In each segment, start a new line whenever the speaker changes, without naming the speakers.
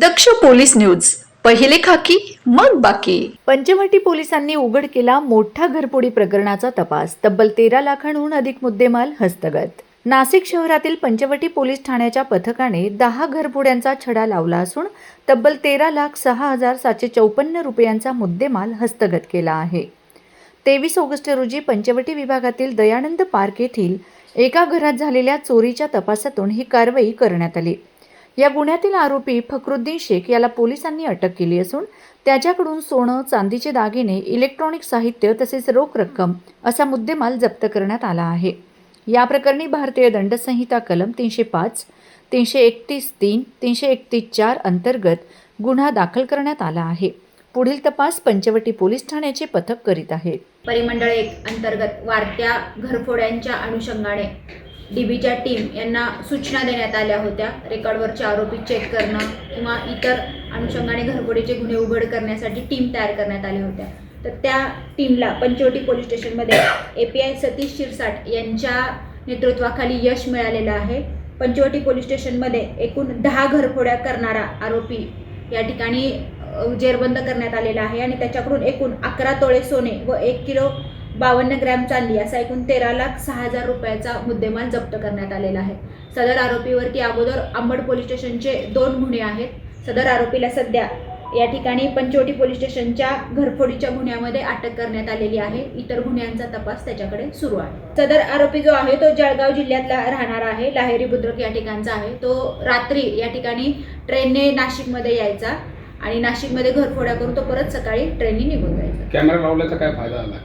दक्ष police news. पहिले खाकी मग बाकी.
पंचवटी पोलिसांनी उघड केला मोठा घरपोडी प्रकरणाचा तपास. तब्बल तेरा लाखांहून अधिक मुद्देमाल हस्तगत. नाशिक शहरातील पंचवटी पोलीस ठाण्याच्या पथकाने दहा घरपोड्यांचा छडा लावला असून तब्बल तेरा लाख सहा हजार सातशे चौपन्न रुपयांचा मुद्देमाल हस्तगत केला आहे. तेवीस ऑगस्ट रोजी पंचवटी विभागातील दयानंद पार्क येथील एका घरात झालेल्या चोरीच्या तपासातून ही कारवाई करण्यात आली. या गुन्ह्यातील आरोपी फखरुद्दीन शेख याला पोलिसांनी अटक केली असून त्याच्याकडून सोनं चांदीचे दागिने इलेक्ट्रॉनिक साहित्य तसेच रोख रक्कम असा मुद्देमाल जप्त करण्यात आला आहे. या प्रकरणी भारतीय दंडसंहिता कलम तीनशे पाच तीनशे एकतीस तीन तीनशे एकतीस चार अंतर्गत गुन्हा दाखल करण्यात आला आहे. पुढील तपास पंचवटी पोलीस ठाण्याचे पथक करीत आहे.
परिमंडळ एक अंतर्गत वाढत्या घरफोड्यांच्या अनुषंगाने डीबीच्या टीम यांना सूचना देण्यात आल्या होत्या. रेकॉर्डवरचे आरोपी चेक करणं किंवा इतर अनुषंगाने घरफोडीचे गुन्हे उघड करण्यासाठी टीम तयार करण्यात आल्या होत्या. तर त्या टीमला पंचवटी पोलीस स्टेशनमध्ये A P I Satish Shirsat यांच्या नेतृत्वाखाली यश मिळालेलं आहे. पंचवटी पोलीस स्टेशनमध्ये एकूण दहा घरफोड्या करणारा आरोपी या ठिकाणी जेरबंद करण्यात आलेला आहे आणि त्याच्याकडून एकूण अकरा तोळे सोने व एक किलो बावन्न ग्रॅम चांदी असा एकूण तेरा लाख सहा हजार रुपयाचा मुद्देमाल जप्त करण्यात आलेला आहे. सदर आरोपीवरती अगोदर अंबड पोलीस स्टेशनचे दोन गुन्हे आहेत. सदर आरोपीला सध्या या ठिकाणी पंचवटी पोलीस स्टेशनच्या घरफोडीच्या गुन्ह्यामध्ये अटक करण्यात आलेली आहे. इतर गुन्ह्यांचा तपास त्याच्याकडे सुरू आहे. सदर आरोपी जो आहे तो जळगाव जिल्ह्यातला राहणारा आहे. लाहेरी बुद्रुक या ठिकाणचा आहे. तो रात्री या ठिकाणी ट्रेनने नाशिकमध्ये यायचा आणि नाशिकमध्ये घरफोड्या करून तो परत सकाळी ट्रेनने निघून जायचा.
कॅमेरा लावल्याचा काय फायदा
आला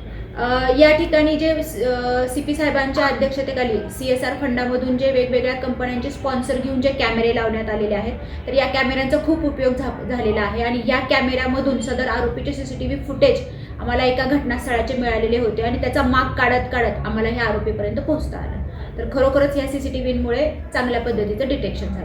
या ठिकाणी जे सी पी साहेबांच्या अध्यक्षतेखाली सी एस आर फंडामधून जे वेगवेगळ्या कंपन्यांचे स्पॉन्सर घेऊन जे कॅमेरे लावण्यात आलेले आहेत तर या कॅमेऱ्यांचा खूप उपयोग झा- झालेला आहे आणि या कॅमेऱ्यामधून सदर आरोपीचे C C T V footage आम्हाला एका घटनास्थळाचे मिळालेले होते आणि त्याचा माग काढत काढत आम्हाला ह्या आरोपीपर्यंत पोहोचता आलं. तर खरोखरच या सी सी टी व्हीमुळे चांगल्या पद्धतीचं डिटेक्शन झालं.